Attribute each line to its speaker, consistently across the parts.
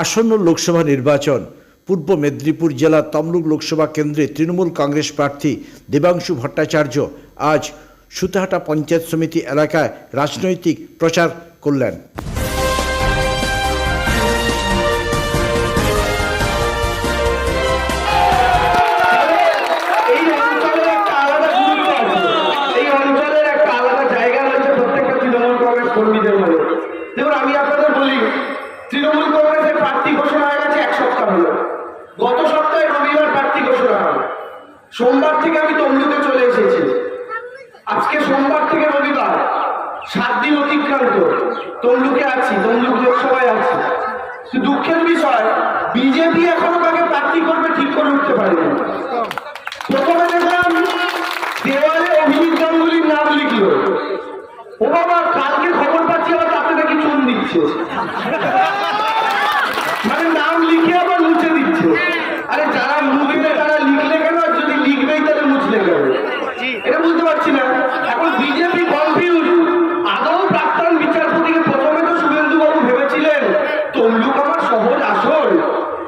Speaker 1: আসন্ন লোকসভা নির্বাচন, পূর্ব মেদিনীপুর জেলার তমলুক লোকসভা কেন্দ্রে তৃণমূল কংগ্রেস প্রার্থী দেবাংশু ভট্টাচার্য আজ সুতাহাটা পঞ্চায়েত সমিতি এলাকায় রাজনৈতিক প্রচার করলেন।
Speaker 2: আমি আপনাদের বলি তৃণমূল কংগ্রেসের প্রার্থী ঘোষণা হয়ে গেছে, এক সপ্তাহ হলো। গত সপ্তাহে রবিবার প্রার্থী ঘোষণা হয়। সোমবার থেকে আমি তমলুকে চলে এসেছি। আজকে সোমবার থেকে রবিবার, সাত দিন অতিক্রান্ত। তমলুকে আছি, তমলুক লোকসভায় আছি। দুঃখের বিষয়, বিজেপি এখনও তাকে প্রার্থী করবে ঠিক করে উঠতে পারেনি। প্রথমে দেখলাম দেওয়ালে অভিজিৎ গাঙ্গুলির নাম লিখলো। ও বাবা কালকে খবর পাচ্ছি আবার তাতে নাকি চুন দিচ্ছে। মানে নাম লিখে আবার মুছে দিচ্ছে। আরে যারা মুখবে তারা লিখলে কেন? আর যদি লিখবেই তাহলে মুছলে কেন? এটা বুঝতে পারছি না। এখন বিজেপি কনফিউজ আদৌ প্রাক্তন বিচারপতিকে প্রথমে তো শুভেন্দু বাবু ভেবেছিলেন, তমলুক আমার সহজ আসল।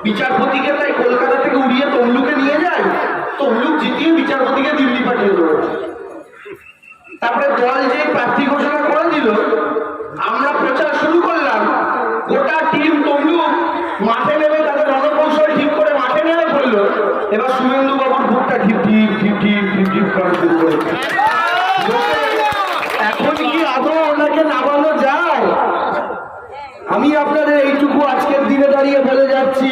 Speaker 2: বিচারপতিকে তাই কলকাতা থেকে উড়িয়ে তমলুকে নিয়ে যায়? তমলুক জিতিয়ে বিচারপতিকে দিল্লি পাঠিয়ে দেবো। তারপরে দল যে প্রার্থী ঘোষণা করে দিল আমরা প্রচার শুরু করলাম গোটা টিম তমলুক মাঠে নেমে তাদের রণকৌশল ঠিক করে মাঠে নেমে পড়ল এবার শুভেন্দু বাবুর বুকটা ঢিপ ঢিপ ঢিপ ঢিপ ঢিপ ঢিপ করা শুরু করেছে এখন কি আদৌ ওনাকে নামানো যায়? আমি আপনাদের এইটুকু আজকের দিনে দাঁড়িয়ে বলে যাচ্ছি।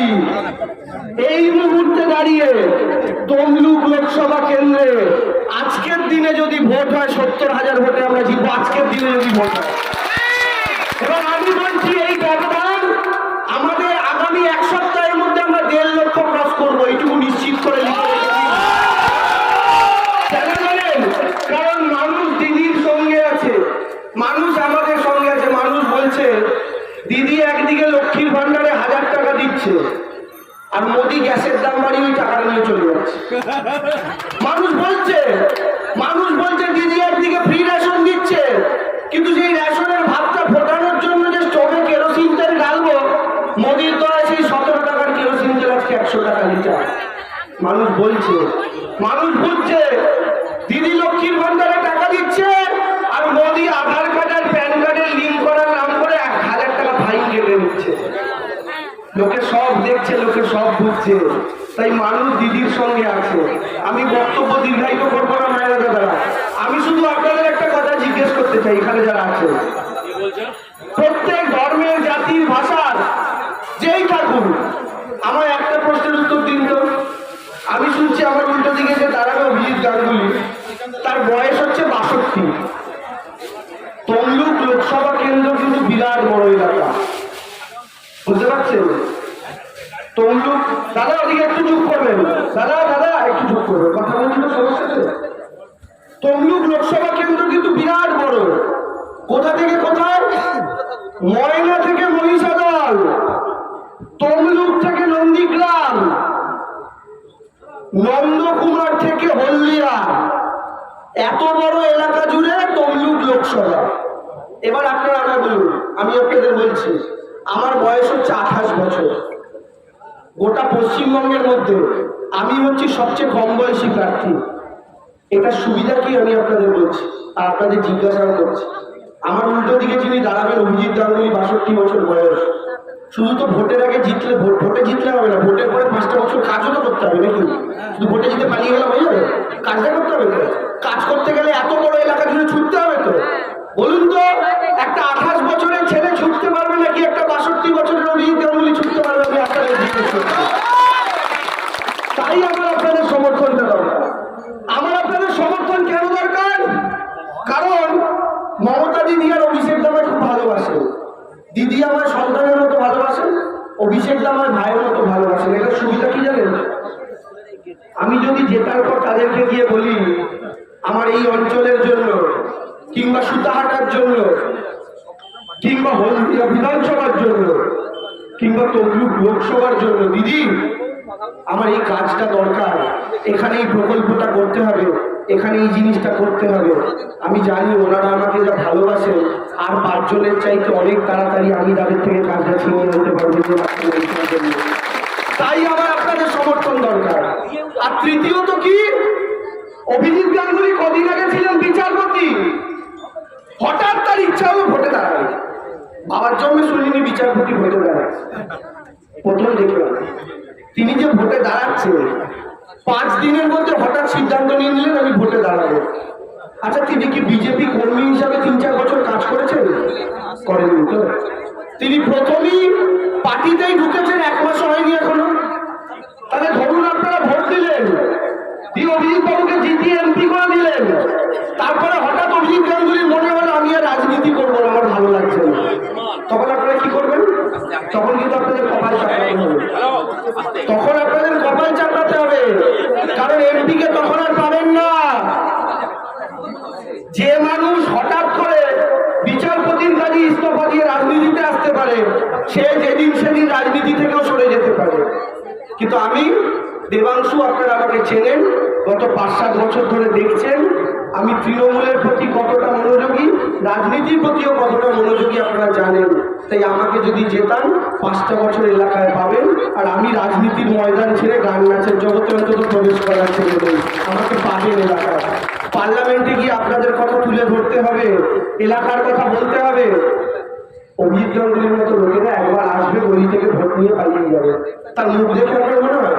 Speaker 2: এই মুহূর্তে দাঁড়িয়ে তমলুক লোকসভা কেন্দ্রে আজকের দিনে যদি ভোট হয়, সত্তর হাজার ভোটে আমরা জিতবো। আজকের দিনে যদি ভোট হয়। এবং আমি বলছি এই ব্যবধান আমাদের আগামী এক সপ্তাহের মধ্যে আমরা দেড় লক্ষ ক্রস করব এইটুকু নিশ্চিত করে লিখে রেখেছি। কেন জানেন? কারণ মানুষ দিদির সঙ্গে আছে মানুষ আমাদের সঙ্গে আছে মানুষ বলছে একদিকে লক্ষ্মীর ভান্ডারে হাজার টাকা দিচ্ছে। আর মোদি গ্যাসের দাম বাড়িয়ে ওই টাকা নিয়ে চলে যাচ্ছে। মানুষ বলছে মানুষ বলছে দিদি একদিকে ফ্রি রেশন দিচ্ছে। কিন্তু সেই রেশনের ভাতটা ফোটানোর জন্য যে স্টোভে কেরোসিন তেল ঢালবো, মোদির দয়া সেই সতেরো টাকার কেরোসিন তেল আজকে একশো টাকা লিটার। মানুষ বলছে, মানুষ বুঝছে দিদি লক্ষ্মীর ভান্ডারে টাকা দিচ্ছে আর মোদি আধার কার্ড আর প্যান কার্ডের লিঙ্ক করার নাম করে এক হাজার টাকা ফাইন কেটে নিচ্ছে লোকে দেখছে লোকে সব বুঝছে তাই মানুষ দিদির সঙ্গে আছে। আমি বক্তব্য দীর্ঘায়িত করব না, মায়ের দাদারা আমি শুধু আপনাদের একটা কথা জিজ্ঞেস করতে চাই, এখানে যারা আছে প্রত্যেক ধর্মের জাতির ভাষার যেই ঠাকুর আমার একটা প্রশ্নের উত্তর দিন তো আমি শুনছি আমার উল্টো দিকে যে দাঁড়াবে অভিজিৎ গাঙ্গুলি তার বয়স হচ্ছে বাষট্টি তমলুক লোকসভা কেন্দ্র কিন্তু বিরাট বড় এলাকা বুঝতে পারছেন তমলুক দাদা ওদিকে একটু চুপ করবেন দাদা দাদা, একটু চুপ করবেন কথা বলছি তো সমস্যা তমলুক লোকসভা কেন্দ্র কিন্তু বিরাট বড়। কোথা থেকে কোথায়? ময়না থেকে মহিষাদল। তমলুক থেকে নন্দীগ্রাম। নন্দকুমার থেকে হলদিয়া। এত বড় এলাকা জুড়ে তমলুক লোকসভা। এবার আপনারা আমায় বলুন, আমি আপনাদের বলছি, আমার বয়স হচ্ছে আঠাশ বছর। গোটা পশ্চিমবঙ্গের মধ্যে আমি হচ্ছি সবচেয়ে কম বয়সী প্রার্থী। এটা সুবিধা কি আমি আপনাদের বলছি? আর আপনাদের জিজ্ঞাসা করছি। আমার উল্টো দিকে যিনি দাঁড়াবেন, অভিজিৎ গাঙ্গুলি বাষট্টি বছর বয়স। শুধু তো ভোটের আগে জিতলে ভোট ভোটে জিতলে হবে না, ভোটের পরে পাঁচটা বছর কাজও তো করতে হবে নাকি? শুধু ভোটে জিতে পালিয়ে গেলে হয়ে যাবে? কাজটা করতে হবে কাজ করতে গেলে এত বড় এলাকা জুড়ে ছুটতে হবে তো? বলুন তো একটা আঠাশ বছরের ছেলে ছুটতে পারবে নাকি একটা বাষট্টি বছরের অভিজিৎ গাঙ্গুলি ছুটতে পারবে আমি আপনাদের জিজ্ঞেস করছি তাই আমার আপনাদের সমর্থনটা দরকার আমার আপনাদের সমর্থন কেন দরকার কারণ মমতা দিদি আর অভিষেক দামায় খুব ভালোবাসে। দিদি আমার সন্তানের মতো ভালোবাসেন, অভিষেক আমার ভাইয়ের মতো ভালোবাসেন। এটা সুবিধা কি জানেন? আমি যদি জেতার পর তাদেরকে গিয়ে বলি, আমার এই অঞ্চলের জন্য কিংবা সুতাহাটার জন্য কিংবা হলদিয়া বিধানসভার জন্য কিংবা তমলুক লোকসভার জন্য, দিদি আমার এই কাজটা দরকার। এখানে এই প্রকল্পটা করতে হবে এখানে এই জিনিসটা করতে হবে। আমি জানি ওনারা আমাকে যা ভালোবাসে, আর পাঁচজনের চাইতে অনেক তাড়াতাড়ি আমি তাদের থেকে কাজটা ছিনিয়ে নিতে পারব। তাই আমার আপনাদের সমর্থন দরকার। আর তৃতীয়ত কি? অভিজিৎ গাঙ্গুলি কদিন আগে ছিলেন বিচারপতি। হঠাৎ তার ইচ্ছা হলো ভোটে দাঁড়াবে বাবার জন্মে শুনিনি বিচারপতি ভোটে দাঁড়ায় প্রথম দেখলাম। তিনি যে ভোটে দাঁড়াচ্ছেন পাঁচ দিনের মধ্যে হঠাৎ সিদ্ধান্ত নিয়ে নিলেন, আমি ভোটে দাঁড়াবো। আচ্ছা তিনি কি বিজেপি কর্মী হিসাবে তিন চার বছর কাজ করেছেন? করেননি, তো। তিনি প্রথমেই পার্টিতেই ঢুকেছেন, এক মাস হয়নি এখনও। তাহলে ধরুন আপনারা ভোট দিলেন তিনি অভিজিৎ বাবুকে জিতিয়ে এমপি করে দিলেন। তারপরে হঠাৎ অভিজিৎ গাঙ্গুলির মনে হলো, আমি আর রাজনীতি করব আমার ভালো লাগছে না। তখন আপনারা কি করবেন? তখন কিন্তু আপনাদের কপাল চাপড়াতে হবে তখন আপনাদের কপাল চাপড়াতে হবে কারণ এমপি কে তখন আর পাবেন না। যে মানুষ হঠাৎ করে বিচারপতির কাজে ইস্তফা দিয়ে রাজনীতিতে আসতে পারে, সে যেদিন সেদিন রাজনীতি থেকেও সরে যেতে পারে। কিন্তু আমি, দেবাংশু, আপনারা আমাকে চেনেন, গত পাঁচ সাত বছর ধরে দেখছেন, আমি তৃণমূলের প্রতি কতটা মনোযোগী, রাজনীতির প্রতিও কতটা মনোযোগী আপনারা জানেন। তাই আমাকে যদি জেতান, পাঁচটা বছর এলাকায় পাবেন। আর আমি রাজনীতির ময়দান ছেড়ে গান নাচের জগতে অন্তত প্রবেশ করার ছেড়ে দেই আমাকে পাবেন এলাকায় পার্লামেন্টে গিয়ে আপনাদের কথা তুলে ধরতে হবে, এলাকার কথা বলতে হবে। অভিজিৎ গাঙ্গুলির মতো লোকেরা একবার আসবে গলি থেকে ভোট নিয়ে পালিয়ে যাবে। তার মুখ দেখে আপনার মনে হয়?